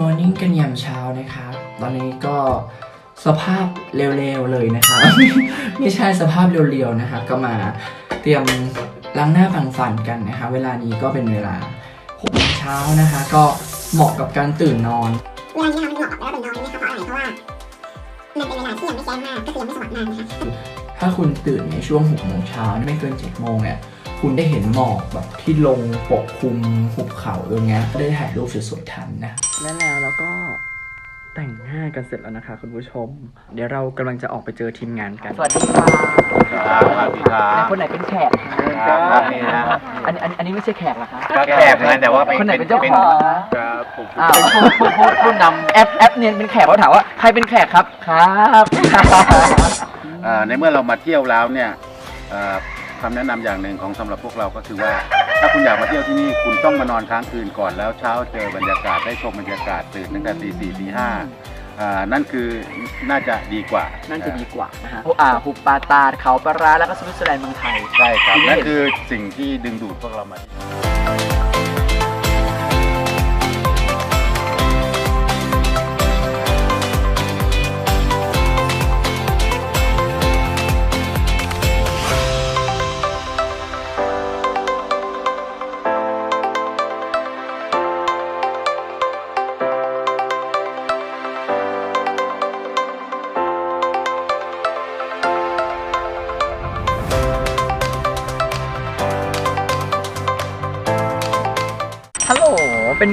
Morning กันยามเช้านะครับ ตอนนี้ก็สภาพเร็วๆเลยนะครับ ไม่ใช่สภาพเรียวๆนะครับ ก็มาเตรียมล้างหน้าแปรงฟันกันนะคะ เวลานี้ก็เป็นเวลา6โมงเช้านะคะ ก็เหมาะกับการตื่นนอนเวลานี้นะคะมันเหมาะกับเวลาตื่นนอนนะคะเพราะอะไรเพราะว่ามันเป็นเวลาที่ยังไม่แจ้งมากก็คือยังไม่สว่างมากนะคะถ้าคุณตื่นในช่วง6โมงเช้าไม่เกิน7โมงเนี่ย คุณได้เห็นหมอกแบบที่ลงปกคลุมหุบเขาตรงเงี้ยได้ถ่ายรูปสวยๆทันนะ และแล้วเราก็แต่งหน้ากันเสร็จแล้วนะคะ คุณผู้ชม เดี๋ยวเรากำลังจะออกไปเจอทีมงานกัน สวัสดีค่ะครับสวัสดีครับ คนไหนเป็นแขกคะครับนี่นะอันอันอันนี้ไม่ใช่แขกเหรอคะก็แขกนะแต่ว่าคนไหนเป็นเจ้าของครับผมอ้าวเป็นผู้ผู้ผู้นำแอปแอปเนียนเป็นแขกเขาถามว่าใครเป็นแขกครับครับ เอ่อในเมื่อเรามาเที่ยวแล้วเนี่ยเอ่อ คำแนะนำอย่างหนึ่งของสำหรับพวกเราก็คือว่า ถ้าคุณอยากมาเที่ยวที่นี่คุณต้องมานอนค้างคืนก่อนแล้วเช้าเจอบรรยากาศได้ชมบรรยากาศตื่นตั้งแต่ตีสี่ตีห้าอ่านั่นคือน่าจะดีกว่านั่นจะดีกว่านะฮะอ่าหุบปาตาดเขาปลาร้าแล้วก็สวิตเซอร์แลนด์เมืองไทย ใช่ครับที่นี่นั่นคือสิ่งที่ดึงดูดพวกเรามาที่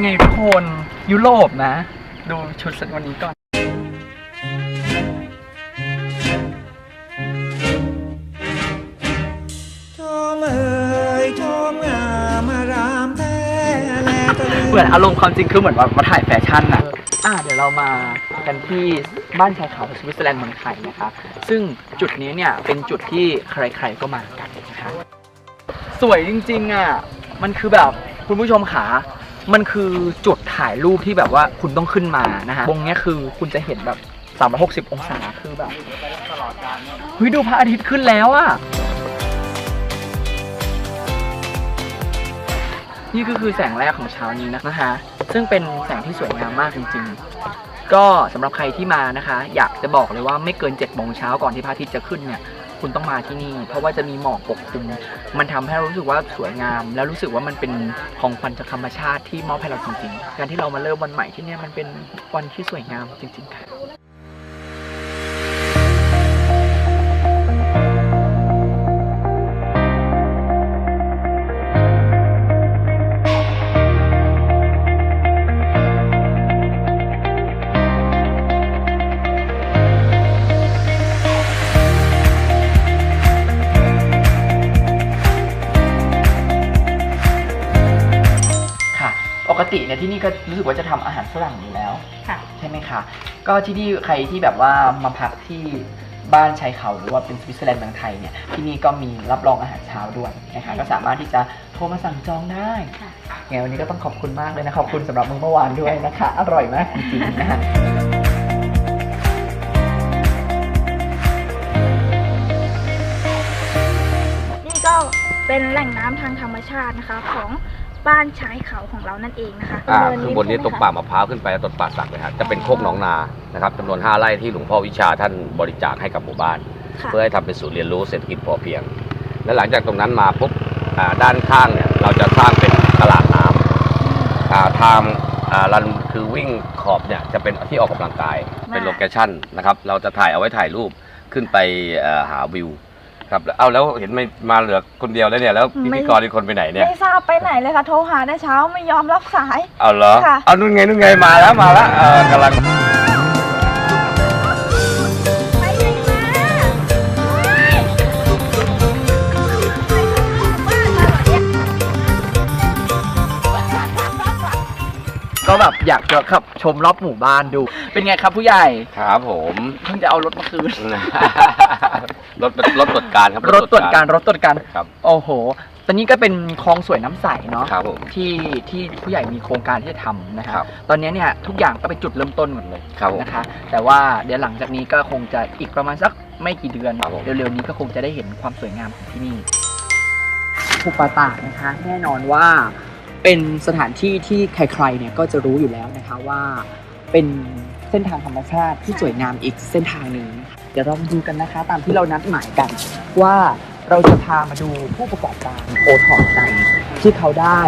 ไงทุกคนยุโรปนะ ดูชุดสักวันนี้ก่อนชมเอ่ยชมงามอารามแท้แลตะลึงเหมือนอารมณ์ความจริงคือเหมือนว่ามาถ่ายแฟชั่นน่ะอ่าเดี๋ยวเรามากันที่บ้านชายเขาสวิตเซอร์แลนด์เมืองไทยนะคะ ซึ่งจุดนี้เนี่ยเป็นจุดที่ใครๆก็มากันนะคะ สวยจริงๆอะ มันคือแบบคุณผู้ชมขา มันคือจุดถ่ายรูปที่แบบว่าคุณต้องขึ้นมานะฮะวงเนี้ยคือคุณจะเห็นแบบ 360 องศาคือแบบเฮ้ยดูพระอาทิตย์ขึ้นแล้วอะนี่ก็คือแสงแรกของเช้านี้นะคะ ซึ่งเป็นแสงที่สวยงามมากจริง ๆ ก็สำหรับใครที่มานะคะ อยากจะบอกเลยว่าไม่เกิน7จ็ดโมงเช้าก่อนที่พระอาทิตย์จะขึ้นเนี่ย คุณต้องมาที่นี่ เพราะว่าจะมีหมอกปกคลุม มันทำให้เรารู้สึกว่าสวยงาม แล้วรู้สึกว่ามันเป็นของขวัญจากธรรมชาติที่มอบให้เราจริงๆ การที่เรามาเริ่มวันใหม่ที่นี่มันเป็นวันที่สวยงามจริงๆค่ะ ก็รู้สึกว่าจะทำอาหารฝรั่งอยู่แล้วค่ะใช่ไหมคะ ก็ที่นี่ใครที่แบบว่ามาพักที่บ้านชายเขาหรือว่าเป็นสวิตเซอร์แลนด์เมืองไทยเนี่ยที่นี่ก็มีรับรองอาหารเช้าด้วยนะคะก็สามารถที่จะโทรมาสั่งจองได้ค่ะไงวันนี้ก็ต้องขอบคุณมากเลยนะขอบคุณสำหรับมื้อเมื่อวานด้วยนะคะ อร่อยมากจริงๆนะคะนี่ก็เป็นแหล่งน้ำทางธรรมชาตินะคะของ บ้านชายเขาของเรานั่นเองนะคะอ่าเดิคือบนนี้ใช่ตรงไหมคะป่ามะพร้าวขึ้นไปต้นป่าสักเลยครับจะเป็นโคกหนองนานะครับจำนวน 5ไร่ที่หลวงพ่อวิชาท่านบริจาคให้กับหมู่บ้านค่ะเพื่อให้ทำเป็นศูนย์เรียนรู้เศรษฐกิจพอเพียง และหลังจากตรงนั้นมาปุ๊บอ่าด้านข้างเนี่ยเราจะสร้างเป็นตลาดน้ำอ่าทางอ่ารันคือวิ่งขอบเนี่ยจะเป็นที่ออกกำลังกายเป็นโลเคชั่นนะครับเราจะถ่ายเอาไว้ถ่ายรูปขึ้นไปเอ่อหาวิว ครับแล้วเอาแล้วเห็นไม่มาเหลือคนเดียวแล้วเนี่ยแล้วพิธีกรอีกคนไปไหนเนี่ยไม่ทราบไปไหนเลยค่ะ โทรหาแต่เช้าไม่ยอมรับสาย เอาเหรอ ค่ะ เอานู่นไงนู่นไงมาแล้วมาแล้วเออกำลัง ก็แบบอยากจะขับชมรอบหมู่บ้านดู เป็นไงครับผู้ใหญ่ ครับผมเพิ่งจะเอารถมาคืน รถรถตรวจการครับรถตรวจการรถตรวจการครับ โอ้โห ตอนนี้ก็เป็นคลองสวยน้ำใสเนาะครับผม ที่ที่ผู้ใหญ่มีโครงการที่จะทำนะคครัรับ บ ตอนนี้เนี่ยทุกอย่างก็เป็นจุดเริ่มต้นหมดเลยครับผม นะคะ แต่ว่าเดี๋ยวหลังจากนี้ก็คงจะอีกประมาณสักไม่กี่เดือน ครับผม เร็วๆนี้ก็คงจะได้เห็นความสวยงามของที่นี่ภูปาตากนะคะ แน่นอนว่า เป็นสถานที่ที่ใครๆเนี่ยก็จะรู้อยู่แล้วนะคะว่าเป็นเส้นทางธรรมชาติที่สวยงามอีกเส้นทางหนึ่งเดี๋ยวเราดูกันนะคะตามที่เรานัดหมายกัน ว่าเราจะพามาดูผู้ประกอบการโอท็อปใดที่เขาได้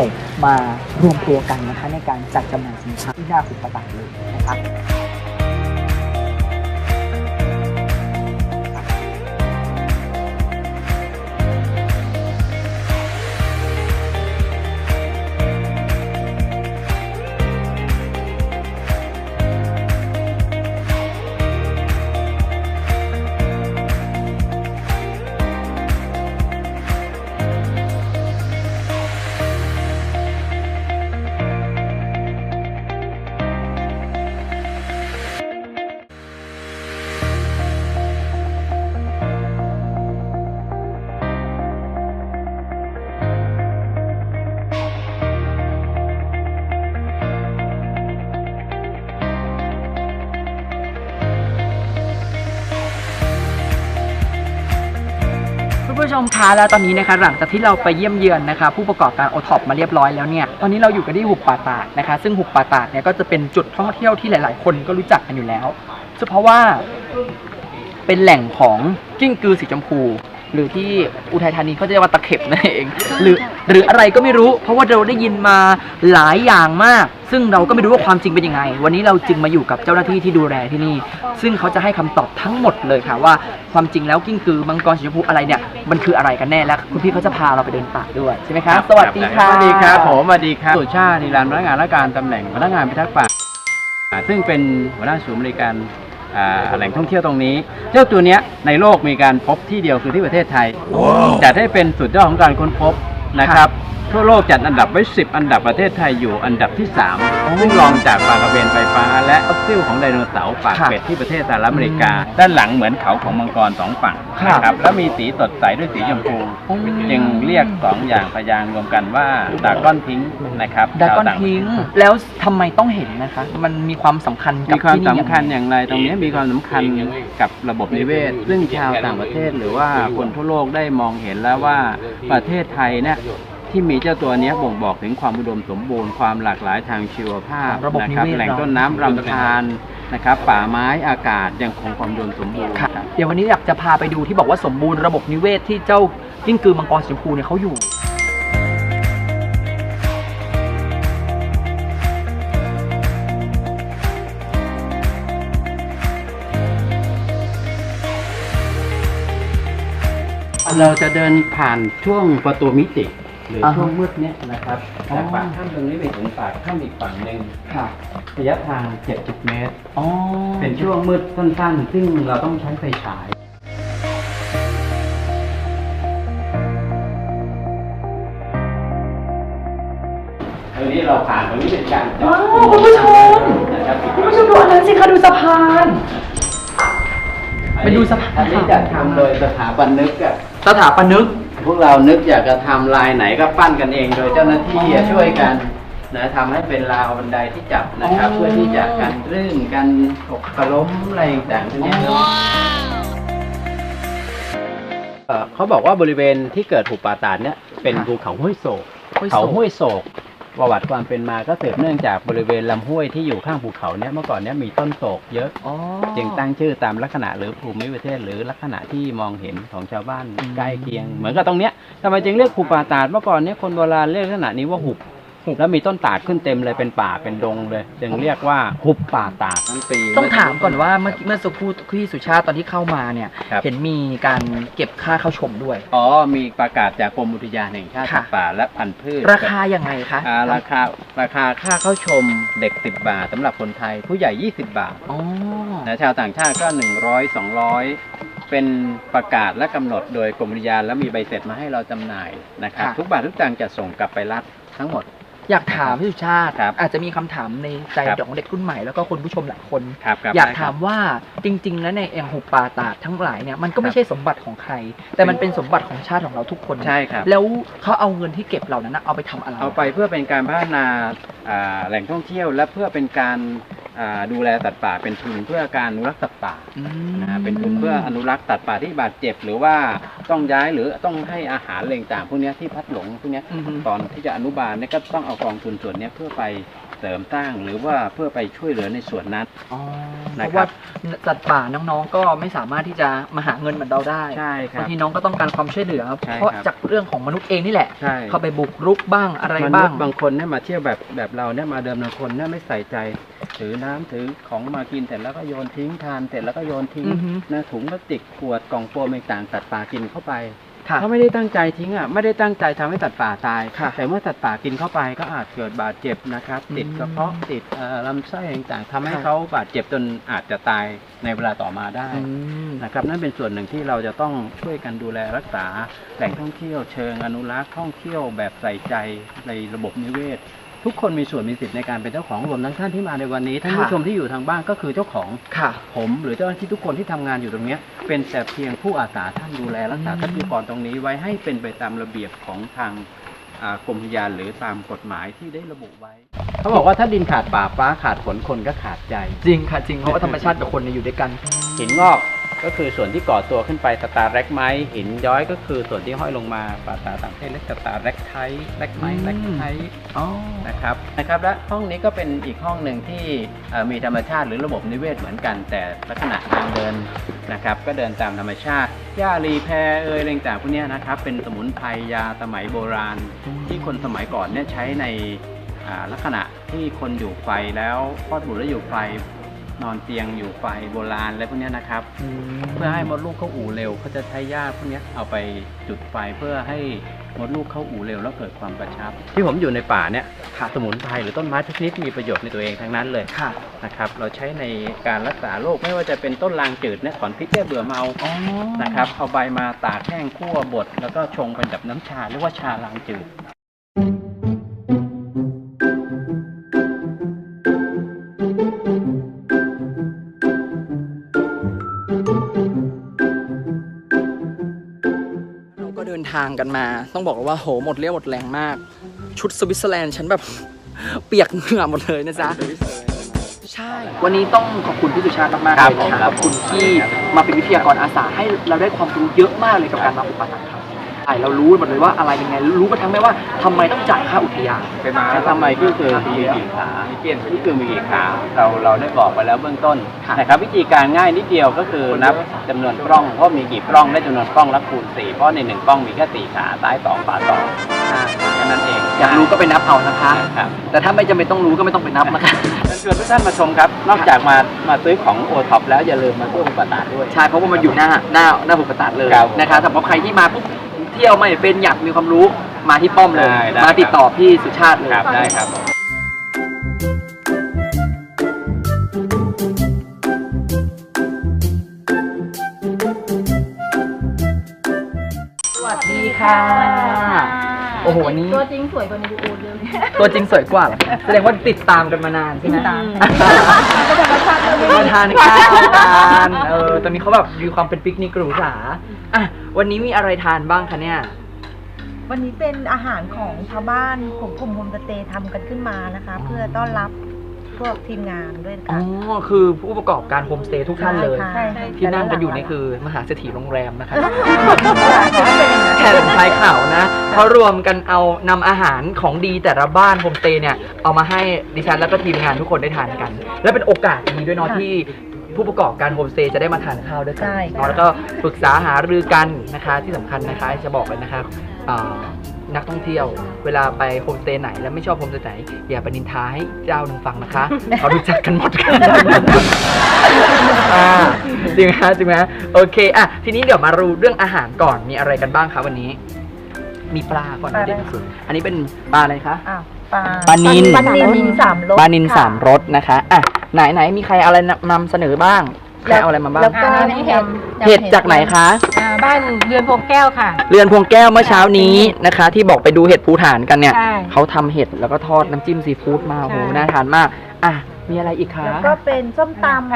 มารวมตัวกันนะคะในการจัดจำหน่ายสินค้าที่น่าสุดประตานเลยนะคะ ผู้ชมคะแล้วตอนนี้นะคะหลังจากที่เราไปเยี่ยมเยือนนะคะ ผู้ประกอบการโอท็อปมาเรียบร้อยแล้วเนี่ยตอนนี้เราอยู่กันที่หุบป่าตาดนะคะ ซึ่งหุบป่าตาดเนี่ยก็จะเป็นจุดท่องเที่ยวที่หลาย ๆ คนก็รู้จักกันอยู่แล้วเพราะว่าเป็นแหล่งของกิ้งกือสีชมพู หรือที่อุทัยธานีเขาจะเรียกว่าตะเข็บนั่นเอง หรือหรืออะไรก็ไม่รู้ เพราะว่าเราได้ยินมาหลายอย่างมาก ซึ่งเราก็ไม่รู้ว่าความจริงเป็นยังไง วันนี้เราจึงมาอยู่กับเจ้าหน้าที่ที่ดูแลที่นี่ ซึ่งเขาจะให้คำตอบทั้งหมดเลยค่ะว่า ความจริงแล้วกิ้งกือมังกรสีชมพูอะไรเนี่ย มันคืออะไรกันแน่และคุณพี่เขาจะพาเราไปเดินป่าด้วยใช่ไหมคะสวัสดีค่ะสวัสดีครับผมสวัสดีครับสุชาตินิรันดร์พนักงานราชการตำแหน่งพนักงานพิทักษ์ป่าอ่าซึ่งเป็นหัวหน้าศูนย์บริการอ่าแหล่งท่องเที่ยวตรงนี้ เจ้าตัวเนี้ยในโลกมีการพบที่เดียวคือที่ประเทศไทยจัดให้เป็นสุดยอดของการค้นพบนะครับ ทั่วโลกจัดอันดับไว้ 10 อันดับประเทศไทยอยู่อันดับที่ 3 ซึ่งรองจากปลากระเบนไฟฟ้า และฟอสซิลของไดโนเสาร์ปากค่ะเป็ดที่ประเทศสหรัฐอเมริกา ด้านหลังเหมือนเขาของมังกรสองฝั่งค่ะนะครับแล้วมีสีสดใสด้วยสีชมพูอืมจึงเรียกสองอย่างพยางค์รวมกันว่าดากอนพิงค์นะครับดากอนชวต่พิงค์แล้วทำไมต้องเห็นนะคะ มันมีความสำคัญกับมีความที่นี่สำคัญอย่างไร ตรงนี้มีความสำคัญกับระบบนิเวศ ซึ่งชาวต่างประเทศหรือว่าคนทั่วโลกได้มองเห็นแล้วว่าประเทศไทยเนี่ย ที่มีเจ้าตัวเนี้ยบ่งบอกถึงความอุดมสมบูรณ์ความหลากหลายทางชีวภาพระบบนะนิครับเวศแหล่งเราต้นน้ำลำธารนะครับ ป่าไม้อากาศยังคงความอุดมสมบูรณ์ค่ะครับเดี๋ยววันนี้อยากจะพาไปดูที่บอกว่าสมบูรณ์ระบบนิเวศที่เจ้ากิ้งกือมังกรสีชมพูเนี่ยเขาอยู่เราจะเดินผ่านช่วงประตูมิติ หรืออ่าฮะช่วงมืดเนี้ยนะครับอ๋อจากปากถ้ำตรงนี้ไปถึงปากถ้ำอีกฝั่งหนึ่งค่ะระยะทาง 70 เมตรอ๋อเป็นช่วงมืดสั้นๆ ซึ่งเราต้องใช้ไฟฉายตรงนี้เราผ่านตรงนี้เป็นการจอดว้าวคุณผู้ชมนะครับคุณผู้ชมดูอันนั้นสิคะดูสะพานไปดูสะพานอันนี้จะทำโดยสถาบันนึกอะสถาปนิก พวกเรานึกอยากจะทำลายไหนก็ปั้นกันเอง โดยเจ้าหน้าที่อ๋อช่วยกันนะทำให้เป็นราวบันไดที่จับนะครับอ๋อเพื่อที่จะกันรื่นกันหกกระล้มอะไรต่างๆพวกเนี้ยครับเอ่อเขาบอกว่าบริเวณที่เกิดหุบป่าตาดเนี่ยเป็นภูเขาห้วยโศกเขาห้วยโศก ประวัติความเป็นมาก็สืบเนื่องจากบริเวณลำห้วยที่อยู่ข้างภูเขาเนี่ยเมื่อก่อนเนี่ยมีต้นโศกเยอะ อ๋อ จึงตั้งชื่อตามลักษณะหรือภูมิประเทศหรือลักษณะที่มองเห็นของชาวบ้านอืม ใกล้เคียง เหมือนกับตรงเนี้ยทำไมจึงเรียกหุบป่าตาดเมื่อก่อนเนี่ยคนโบราณเรียกลักษณะนี้ว่าหุบ แล้วมีต้นตาดขึ้นเต็มเลยเป็นป่าเป็นดงเลยจึงเรียกว่าหุบป่าตาดทั้งปีต้องถามก่อนว่าเมื่อกี้เมื่อสักครู่พี่สุชาติตอนที่เข้ามาเนี่ยครับเห็นมีการเก็บค่าเข้าชมด้วย อ๋อ มีประกาศจากกรมอุทยานแห่งชาติค่ะสัตว์ป่าและพันธุ์พืช ราคายังไงคะอ่าราคาราคาค่าเข้าชมเด็ก 10 บาทสำหรับคนไทยผู้ใหญ่ 20 บาทอ๋อนะชาวต่างชาติก็ 100 200เป็นประกาศและกำหนดโดยกรมอุทยานแล้วมีใบเสร็จมาให้เราจำหน่ายนะครับค่ะทุกบาททุกสตางค์จะส่งกลับไปรัฐทั้งหมด อยากถามพี่สุชาติ ครับอาจจะมีคำถามในใจครับ ของเด็กรุ่นใหม่แล้วก็คนผู้ชมหลายคน ครับครับอยากได้คถารับ มว่าจริง ๆ แล้วในอย่างหุบป่าตาดทั้งหลายเนี่ยมันก็ไม่ใช่สมบัติของใคร แต่มันเป็นสมบัติของชาติของเราทุกคนใช่ครับ แล้วเขาเอาเงินที่เก็บเหล่านั้นนะเอาไปทำอะไร เอาไปเพื่อเป็นการพัฒนาอ่าแหล่งท่องเที่ยว และเพื่อเป็นการอ่า ดูแลสัตว์ป่าเป็นทุนเพื่อการอนุรักษ์สัตว์ป่าอืมนะฮะเป็นทุนเพื่ออนุรักษ์สัตว์ป่าที่บาดเจ็บ หรือว่าต้องย้ายหรือต้องให้อาหารอะไรต่างๆพวกเนี้ยที่พัดหลงพวกเนี้ยอือฮึตอนที่จะอนุบาลเนี่ยก็ต้องเอากองทุนส่วนเนี้ยเพื่อไปเสริมสร้างหรือว่าเพื่อไปช่วยเหลือในส่วนนั้นอ๋อเพนะครัราะว่าบสัตว์ป่าน้องๆ ก็ไม่สามารถที่จะมาหาเงินเหมือนเราได้ใช่ครับบางทีน้องก็ต้องการความช่วยเหลือใช่เพราะครับจากเรื่องของมนุษย์เองนี่แหละใช่เข้าไปบุกรุกบ้างอะไรมนุบ้าษงย์บางคนเนี่ยมาเที่ยวแบบแบบเราเนี่ยมาเดิมบางคนเนี่ยไม่ใส่ใจ ถือน้ำถือของมากินเสร็จแล้วก็โยนทิ้งทานเสร็จแล้วก็โยนทิ้งอือฮึนะถุงพลาสติกขวดกล่องโฟมต่างๆสัตว์ป่ากินเข้าไปค่ะเขาไม่ได้ตั้งใจทิ้งอะไม่ได้ตั้งใจทำให้สัตว์ป่าตายค่ะแต่เมื่อสัตว์ป่ากินเข้าไปก็อาจเกิดบาดเจ็บนะครับอืมติดกระเพาะติดเอ่อลำไส้ต่างๆทำให้ค่ะเขาบาดเจ็บจนอาจจะตายในเวลาต่อมาได้อืมนะครับนั่นเป็นส่วนหนึ่งที่เราจะต้องช่วยกันดูแลรักษาแหล่งท่องเที่ยวเชิงอนุรักษ์ท่องเที่ยวแบบใส่ใจในระบบนิเวศ ทุกคนมีส่วนมีสิทธิ์ในการเป็นเจ้าของรวมทั้งท่านที่มาในวันนี้ท่านผู้ค่ะชมที่อยู่ทางบ้านก็คือเจ้าของค่ะ ผมหรือเจ้าหน้าที่ทุกคนที่ทำงานอยู่ตรงเนี้ยเป็นแต่เพียงผู้อาสาท่านดูแลรักษาอืมทรัพยากรตรงนี้ไว้ให้เป็นไปตามระเบียบของทางอ่ากรมพยานหรือตามกฎหมายที่ได้ระบุไว้ เขาบอกว่าถ้าดินขาดป่าฟ้าขาดฝนคนก็ขาดใจ จริงค่ะจริงเพราะว่าธรรมชาติกับคนเนี่ยอยู่ด้วยกันหินงอก ก็คือส่วนที่ก่อตัวขึ้นไปสตาร์แร็กไม้หินย้อยก็คือส่วนที่ห้อยลงมาภาษาต่างประเทศเรียกสตาร์แร็กไทแร็กไม้อืมแร็กไทอ๋อนะครับนะครับและห้องนี้ก็เป็นอีกห้องหนึ่งที่เอ่อมีธรรมชาติหรือระบบนิเวศเหมือนกัน แต่ลักษณะทางเดินนะครับ ก็เดินตามธรรมชาติหญ้ารีแพรเอยอะไรต่างๆพวกเนี้ยนะครับ เป็นสมุนไพรยาสมัยโบราณ ที่คนสมัยก่อนเนี่ยใช้ในอ่าลักษณะที่คนอยู่ไฟแล้วคลอดบุตรแล้วอยู่ไฟ นอนเตียงอยู่ไฟโบราณอะไรพวกเนี้ยนะครับ เพื่อให้มดลูกเข้าอู่เร็วเขาจะใช้หญ้าพวกเนี้ยเอาไปจุดไฟเพื่อให้มดลูกเข้าอู่เร็วแล้วเกิดความกระชับ ที่ผมอยู่ในป่าเนี่ยสมุนไพรหรือต้นไม้ทุกชนิดมีประโยชน์ในตัวเองทั้งนั้นเลยค่ะ นะครับเราใช้ในการรักษาโรคไม่ว่าจะเป็นต้นลางจืดเนี่ยถอนพิษแก้เบื่อเมาอ๋อนะครับเอาใบมาตากแห้งคั่วบดแล้วก็ชงเป็นแบบน้ำชาเรียกว่าชาลางจืดางกันมา ต้องบอกเลยว่าโหหมดเรี่ยวหมดแรงมาก ชุดสวิตเซอร์แลนด์ฉันแบบ เปียกเหงื่อหมดเลยนะจ๊ะ ใช่ วันนี้ต้องขอบคุณพี่สุชาติมากๆครัเลบยนะคครัรับบขอบคุณที่มาเป็นวิทยากรอาสาให้เราได้ความรู้เยอะมากเลยกับการมาอุปถัมภ์ ครับใช่เรารู้หมดเลยว่าอะไรเป็นไง รู้กระทั่งได้ว่าทำไมต้องจ่ายค่าอุทยานแล้วทำไมที่คือมีกี่ขาเกียนที่คือมีกี่ขาเราเราได้บอกไปแล้วเบื้องต้นค่ะนะครับวิธีการง่ายนิดเดียวก็คือนับจำนวนปล้องเพราะมีกี่ปล้องได้จำนวนปล้องแล้วคูณสี่เพราะในหนึ่งปล้องมีแค่สี่ขาซ้ายสองขวาสองแค่นั้นเองอยากรู้ก็ไปนับเอานะคะครับแต่ถ้าไม่จำเป็นต้องรู้ก็ไม่ต้องไปนับนะคะเชิญชวนทุกท่านมาชมครับ นอกจากมามาซื้อของโอท็อปแล้วอย่าลืมมาเที่ยวอุปตาด้วยใช่เพราะว่ามันอยู่หน้าหน้าหน้าหุบกระตัดเลยครับนะคะสำหรับใครที่มาปุ๊บ เที่ยวไม่เป็นอยากมีความรู้มาที่ป้อมเลย ได้ได้ มาติดต่อพี่สุชาติเลย ครับได้ครับ สวัสดีค่ะโอ้โหวันนี้ตัวจริงสวยกว่าในดูโอเลยตัวจริงสวยกว่าเหรอแสดงว่าติดตามกันมานานใช่ไหมติดตามมาทานข้าวกันเออตอนนี้เขาแบบมีความเป็นปิกนิกหรูหราอะวันนี้มีอะไรทานบ้างคะเนี่ย วันนี้เป็นอาหารของชาวบ้านของกลุ่มโฮมสเตย์ทำกันขึ้นมานะคะอ๋อเพื่อต้อนรับ พวกทีมงานด้วยอ๋อ ค่ะ คือผู้ประกอบการโฮมสเตย์ทุกท่านเลย ใช่ค่ะ ที่นั่งกันอยู่นี่คือมหาเศรษฐีโรงแรมนะคะขอให้เป็นอย่างนั้นแผ่นชายขาวนะเขารวมกันเอานำอาหารของดีแต่ละบ้านโฮมสเตย์เนี่ย เอามาให้ดิฉันแล้วก็ทีมงานทุกคนได้ทานกัน และเป็นโอกาสดีด้วยเนาะค่ะที่ผู้ประกอบการโฮมสเตย์จะได้มาทานข้าวด้วยกัใช่เนาะแล้วก็ปรึกษาหารือกันนะคะที่สำคัญนะคะจะบอกเลยนะคะอ่า นักท่องเที่ยว เวลาไปโฮมสเตย์ไหนแล้วไม่ชอบโฮมสเตย์ไหนอย่าไปนินทาให้เจ้าหนึ่งฟังนะคะเขารู้จักกันหมดกันอ่าจริงไหมฮะจริงไหมฮะโอเคอะทีนี้เดี๋ยวมารู้เรื่องอาหารก่อนมีอะไรกันบ้างคะวันนี้ มีปลาก่อนปลาเด่นที่สุดอันนี้เป็นปลาอะไรคะอ้าวปลาปลานิลปลานินสามรสปลานินค่ะสามรสนะคะอะไหนไหนมีใครเอาอะไรนำเสนอบ้างใครเอาอะไรมาบ้าง แล้วก็อันนี้เห็ดเห็ดจากไหนคะบ้านเรือนพวงแก้วค่ะ เรือนพวงแก้วเมื่อเช้านี้นะคะ ที่บอกไปดูเห็ดภูฐานกันเนี่ย ใช่เขาทำเห็ดแล้วก็ทอดน้ำจิ้มซีฟู้ดมาโอ้โหใช่ น่าทานมาก อะ มีอะไรอีกคะ แล้วก็เป็นส้มตำ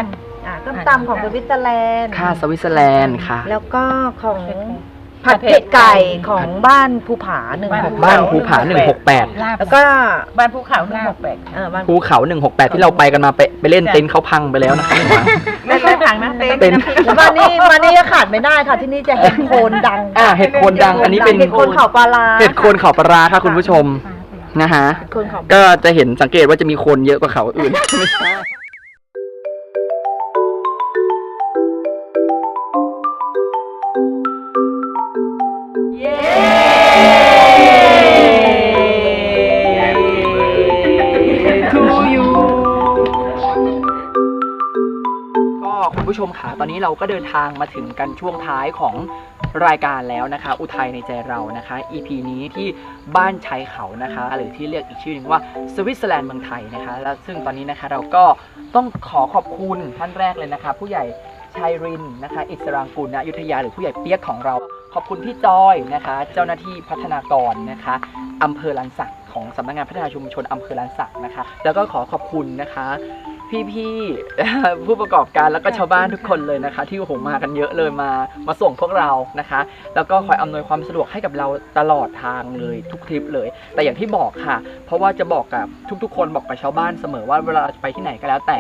อ่าส้มตำของสวิตเซอร์แลนด์ ค่าสวิตเซอร์แลนด์ค่ะ แล้วก็ของผัดเผ็ดไก่ของบ้านภูผาหนึ่งหกบ้านภูผา 168แล้วก็บ้านภูเขาหน้าแปลก เออบ้านภูเขา 168 ที่เราไปกันมาไปไปเล่นเต็นท์เขาพังไปแล้วนะคะเล่นเล่นทางนั้นเต้นเป็นแล้วบ้านนี้บ้านนี้ก็ขาดไม่ได้ค่ะที่นี่จะเห็ดโคนดังอ่าเห็ดโคนดัง อันนี้เป็นเห็ดโคนเขาปลาร้าเห็ดโคนเขาปลาร้าค่ะคุณผู้ชมนะฮะ เห็ดโคนเขาก็จะเห็นสังเกตว่าจะมีโคนเยอะกว่าเขาอื่น ตอนนี้เราก็เดินทางมาถึงกันช่วงท้ายของรายการแล้วนะคะ อุทัยในใจเรานะคะ EP นี้ที่บ้านชายเขานะคะ หรือที่เรียกอีกชื่อหนึ่งว่าสวิตเซอร์แลนด์เมืองไทยนะคะ และซึ่งตอนนี้นะคะเราก็ต้องขอขอบคุณท่านแรกเลยนะคะ ผู้ใหญ่ชัยรินนะคะ อิสรางกุลณอยุธยาหรือผู้ใหญ่เปียกของเรา ขอบคุณพี่จอยนะคะ เจ้าหน้าที่พัฒนากรนะคะอำเภอลันสักของสำนักงานพัฒนาชุมชนอำเภอลันสักนะคะ แล้วก็ขอขอบคุณนะคะ พี่ๆ ผู้ประกอบการแล้วก็ชาวบ้านทุกคนเลยนะคะ ที่โอ้โหมากันเยอะเลยมามาส่งพวกเรานะคะ แล้วก็คอยอำนวยความสะดวกให้กับเราตลอดทางเลยทุกทริปเลย แต่อย่างที่บอกค่ะ เพราะว่าจะบอกกับทุกๆ คนบอกกับชาวบ้านเสมอว่าเวลาเราจะไปที่ไหนก็แล้วแต่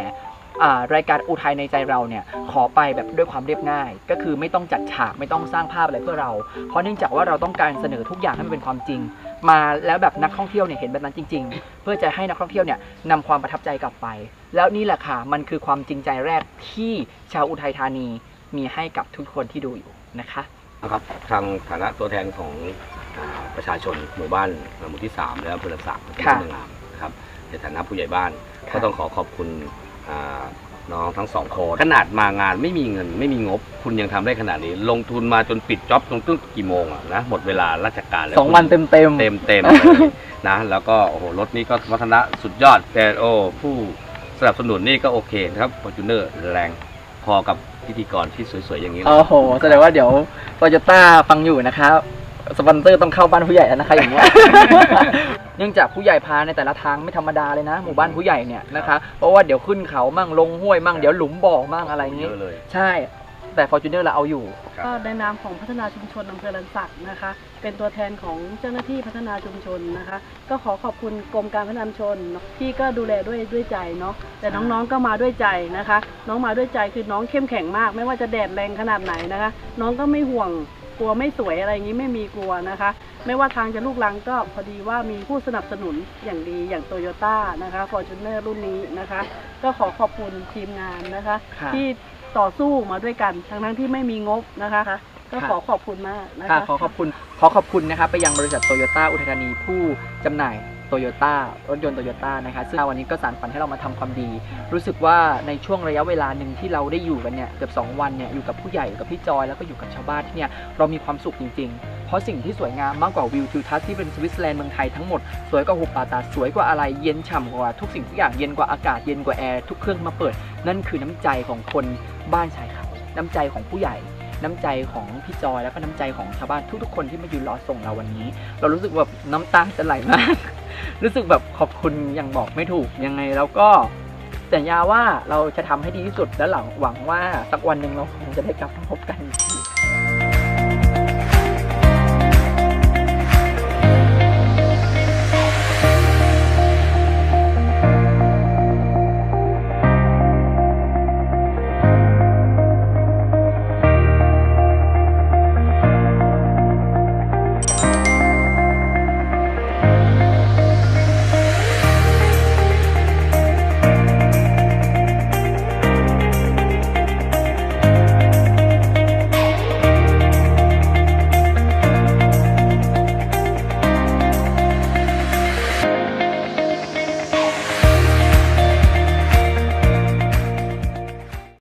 อ่ารายการอุทัยในใจเราเนี่ยขอไปแบบด้วยความเรียบง่าย ก็คือไม่ต้องจัดฉากไม่ต้องสร้างภาพอะไรเพื่อเรา เพราะเนื่องจากว่าเราต้องการเสนอทุกอย่างให้มันเป็นความจริง มาแล้วแบบนักท่องเที่ยวเนี่ยเห็นแบบนั้นจริง ๆ เพื่อจะให้นักท่องเที่ยวเนี่ยนำความประทับใจกลับไป แล้วนี่แหละค่ะมันคือความจริงใจแรกที่ชาวอุทัยธานีมีให้กับทุกคนที่ดูอยู่นะคะนะครับทางฐานะตัวแทนของอ่าประชาชนหมู่บ้านหมู่ที่ 3 แล้วอำเภอละสักที่ค่ะเมืองงามนะครับในฐานะผู้ใหญ่บ้านค่ะก็ต้องขอขอบคุณอ่า น้องทั้งสองคนขนาดมางานไม่มีเงิน ไม่มีงบ คุณยังทำได้ขนาดนี้ ลงทุนมาจนปิดจ็อบตรงตึ้งกี่โมงอะนะหมดเวลาราชการแล้วสองวันเต็มเต็มๆ เต็มเต็มเลยนะแล้วก็โอ้โหรถนี้ก็วัฒนะสุดยอดแต่โอ้ผู้สนับสนุนนี่ก็โอเคนะครับฟอร์จูเนอร์แรงพอกับพิธีกรที่สวยๆอย่างนี้เลย โอ้โห แสดงว่าเดี๋ยวโตโยต้าฟังอยู่นะคะสปอนเซอร์ต้องเข้าบ้านผู้ใหญ่แล้วนะคะอย่างเงี้ย เนื่องจากผู้ใหญ่พาในแต่ละทางไม่ธรรมดาเลยนะ หมู่บ้านผู้ใหญ่เนี่ยนะคะเพราะว่าเดี๋ยวขึ้นเขามั่งลงห้วยมั่งเดี๋ยวหลุมบ่อมั่งอะไรอย่างเยงี้อะเลย ใช่ แต่ฟอร์จูเนอร์เราเอาอยู่ครับก็ในนามของพัฒนาชุมชนอำเภอลันสักนะคะ เป็นตัวแทนของเจ้าหน้าที่พัฒนาชุมชนนะคะ ก็ขอขอบคุณกรมการพัฒนาชุมชนเนอะที่ก็ดูแลด้วยด้วยใจเนาะแต่น้องๆก็มาด้วยใจนะคะ น้องมาด้วยใจคือน้องเข้มแข็งมาก ไม่ว่าจะแดดแรงขนาดไหนนะคะ น้องก็ไม่ห่วง กลัวไม่สวยอะไรอย่างนี้ไม่มีกลัวนะคะ ไม่ว่าทางจะลูกลังก็พอดีว่ามีผู้สนับสนุนอย่างดีอย่างโตโยต้านะคะฟอร์จูเนอร์รุ่นนี้นะคะ ก็ขอขอบคุณทีมงานนะคะ ค่ะที่ต่อสู้มาด้วยกัน ทั้งทั้งๆที่ไม่มีงบนะคะ ก็ขอขอบคุณมากนะค่ะคะ ขอขอบคุณขอขอบคุณนะครับไปยังบริษัทโตโยต้าอุทัยธานีผู้จำหน่าย โตโยต้ารถยนต์โตโยต้านะคะซึ่งวันนี้ก็สานฝันให้เรามาทำความดี รู้สึกว่าในช่วงระยะเวลาหนึ่งที่เราได้อยู่กันเนี่ยเกือบ2วันเนี่ยอยู่กับผู้ใหญ่กับพี่จอยแล้วก็อยู่กับชาวบ้านที่เนี่ยเรามีความสุขจริง ๆ เพราะสิ่งที่สวยงามมากกว่าวิวทิวทัศน์ที่เป็นสวิตเซอร์แลนด์เมืองไทยทั้งหมดสวยกว่าหุบป่าตาสวยกว่าอะไรเย็นฉ่ำกว่าทุกสิ่งทุกอย่างเย็นกว่าอากาศเย็นกว่าแอร์ทุกเครื่องมาเปิด นั่นคือน้ำใจของคนบ้านชายเขาน้ำใจของผู้ใหญ่ น้ำใจของพี่จอยแล้วก็น้ำใจของชาวบ้านทุกๆคนที่มายืนรอส่งเราวันนี้ เรารู้สึกแบบน้ำตาจะไหลมาก รู้สึกแบบขอบคุณอย่างบอกไม่ถูกยังไงแล้วก็สัญญาว่าเราจะทำให้ดีที่สุดและหลังหวังว่าสักวันหนึ่งเราคงจะได้กลับมาพบกันอีกที